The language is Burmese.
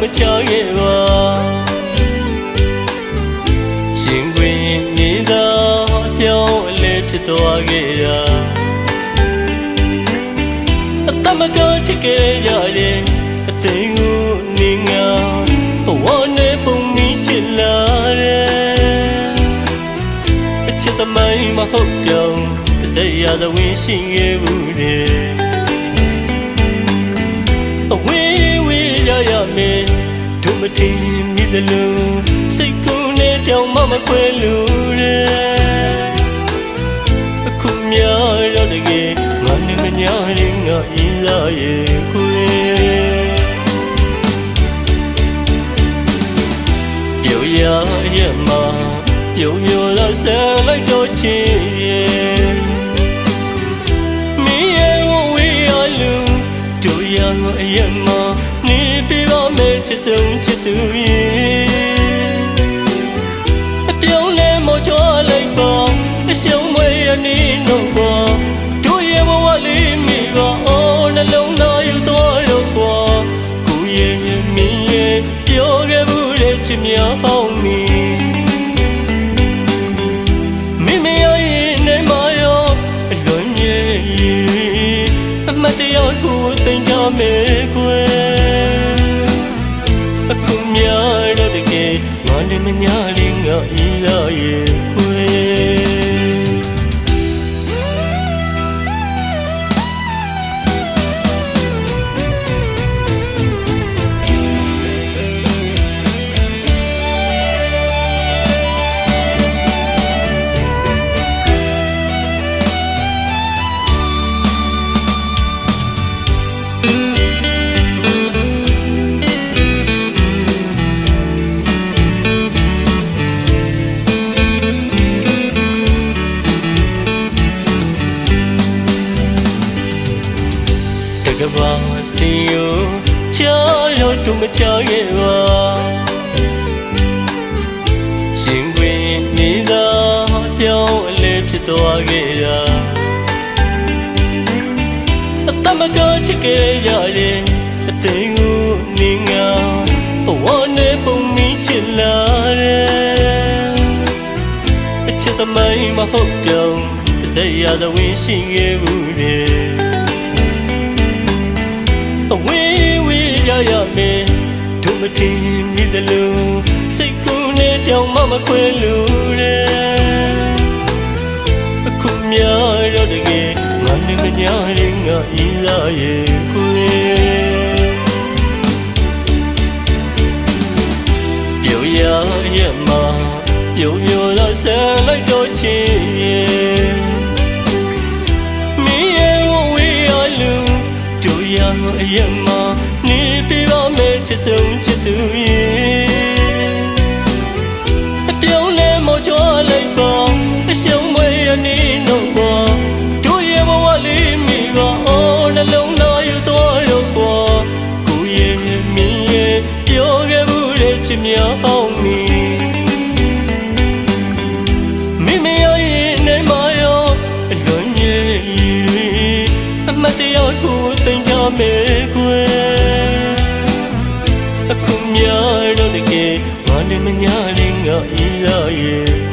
ဘာစီယိုချာလို့တူမချခဲ့ပါရှင်ခွင်နေသာပြောင်းအလဲဖြစ်သွားခဲ့တာအတမကချစ်ခဲ့ကြတယ်အသိကိုနေငါဘဝနဲ့ပုံမီချစ်လာတယ်အချစ်သမိုင်းမဟုတ်ပြောင်းတစ်စက်ရသဝင်ရှိခဲ့ဘူးတဲ့အ ဒုမတင်မိတယ်လို့စိတ်ကူးနဲ့တောင်မှမခွဲလို့တဲ့အခုများတော့တကယ်ငါနဲ့မညာရင်ငါဤလာရဲ့ခွေပြောရရမှာပြောရလာဆန်လိုက်တော့ချင်ရဲ့ မချခဲ့ပါရှင်ခွင်နေသာပြောင်းအလဲဖြစ်သွားခဲ့တာအတမကချစ်ခဲ့ရတယ်အသိကိုနေငါဘဝနဲ့ပုံမီချစ်လာတယ်အချစ်သမိုင်းမဟုတ်ပြောင်းတစ်စက်ရသဝင်ရှိခဲ့ဘူးတဲ့အဝေးဝေးရရ မယ်ဒုမတင်မိတယ်လို့စိတ်ကူးနဲ့တောင်မှမခွဲလို့တဲ့အခုများတော့တကယ်ငါနဲ့မညာရင်ငါဤလာရဲ့ခွေပြောရရမှာပြောပြောလာဆန်လိုက်တော့ချင်ရဲ့မင်းရဲ့ဝေးရလူတို့ရအယမ များအောင်မီမိမရရင်နေမရောအလွန်မြဲအမတ်တရားကိုတင်ကြမယ်ကွယ်အခုများတော့တကယ်ငါနဲ့မညာရင်ငါဤရရဲ့